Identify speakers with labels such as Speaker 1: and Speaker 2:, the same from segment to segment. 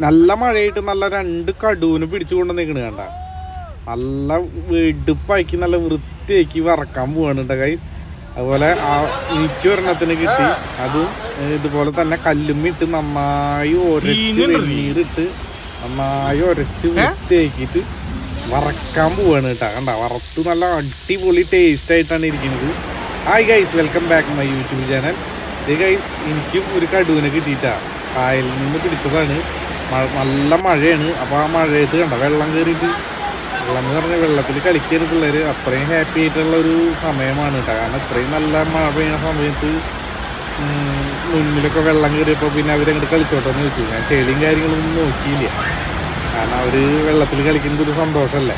Speaker 1: നല്ല മഴയായിട്ട് നല്ല രണ്ട് കടുവിന് പിടിച്ചു കൊണ്ട് നിൽക്കണ കണ്ട. നല്ല വെടുപ്പാക്കി നല്ല വൃത്തിയാക്കി വറക്കാൻ പോവാണ് കേട്ടോ കൈസ് അതുപോലെ ആ എനിക്ക് ഒരെണ്ണത്തിന് കിട്ടി. അതും ഇതുപോലെ തന്നെ കല്ലുമ്മിട്ട് നന്നായി ഒരച്ച് വെണ്ണീരിട്ട് നന്നായി ഒരച്ച് വൃത്തിയാക്കിയിട്ട് വറക്കാൻ പോവാണ് കേട്ടോ കണ്ട വറുത്ത് നല്ല അടിപൊളി ടേസ്റ്റ് ആയിട്ടാണ് ഇരിക്കുന്നത്. Hi guys welcome back my YouTube channel ഇത് ഗൈസ് എനിക്കും ഒരു കടുവിനെ കിട്ടിയിട്ടാ. കായലിൽ നിന്ന് പിടിച്ചതാണ്. നല്ല മഴയാണ്. അപ്പോൾ ആ മഴയത്ത് കണ്ട വെള്ളം കയറിയിട്ട് വെള്ളം എന്ന് പറഞ്ഞാൽ വെള്ളത്തിൽ കളിക്കരുത് പിള്ളേർ അത്രയും ഹാപ്പി ആയിട്ടുള്ള ഒരു സമയമാണ് കേട്ടോ. കാരണം ഇത്രയും നല്ല മഴ പെയ്യുന്ന സമയത്ത് മുന്നിലൊക്കെ വെള്ളം കയറിയപ്പോൾ പിന്നെ അവരങ്ങോട്ട് കളിച്ചോട്ടെ എന്ന് ചോദിച്ചു. ഞാൻ ചെളിയും കാര്യങ്ങളൊന്നും നോക്കിയില്ല. കാരണം അവർ വെള്ളത്തിൽ കളിക്കുന്നത് ഒരു സന്തോഷമല്ലേ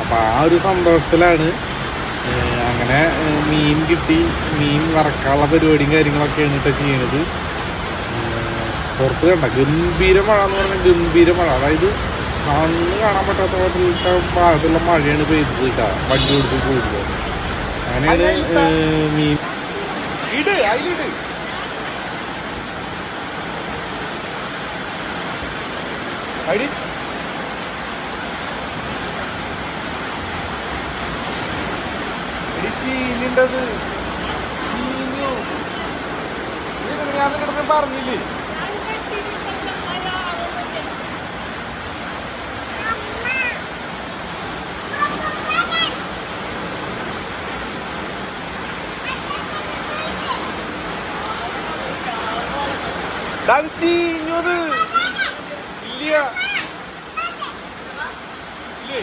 Speaker 1: അപ്പോൾ ആ ഒരു സന്തോഷത്തിലാണ് അങ്ങനെ മീൻ കിട്ടി മീൻ വറക്കാനുള്ള പരിപാടിയും കാര്യങ്ങളൊക്കെയാണ് കേട്ടോ ചെയ്യണത്. പുറത്ത് കണ്ട ഗംഭീര മഴ എന്ന് പറഞ്ഞാൽ ഗംഭീര മഴ. അതായത് കണ്ണ് കാണാൻ പറ്റാത്ത പോലത്തെ ഭാഗത്തുള്ള മഴയാണ് പെയ്തത് കേട്ടോ. വണ്ടി ഓടിച്ച് പോയിട്ട് അങ്ങനെയാണ് മീൻ.
Speaker 2: അടി ചീഞ്ഞു ഞാൻ പറഞ്ഞില്ലേ? ചീഞ്ഞു അത് ഇല്ല ഇല്ലേ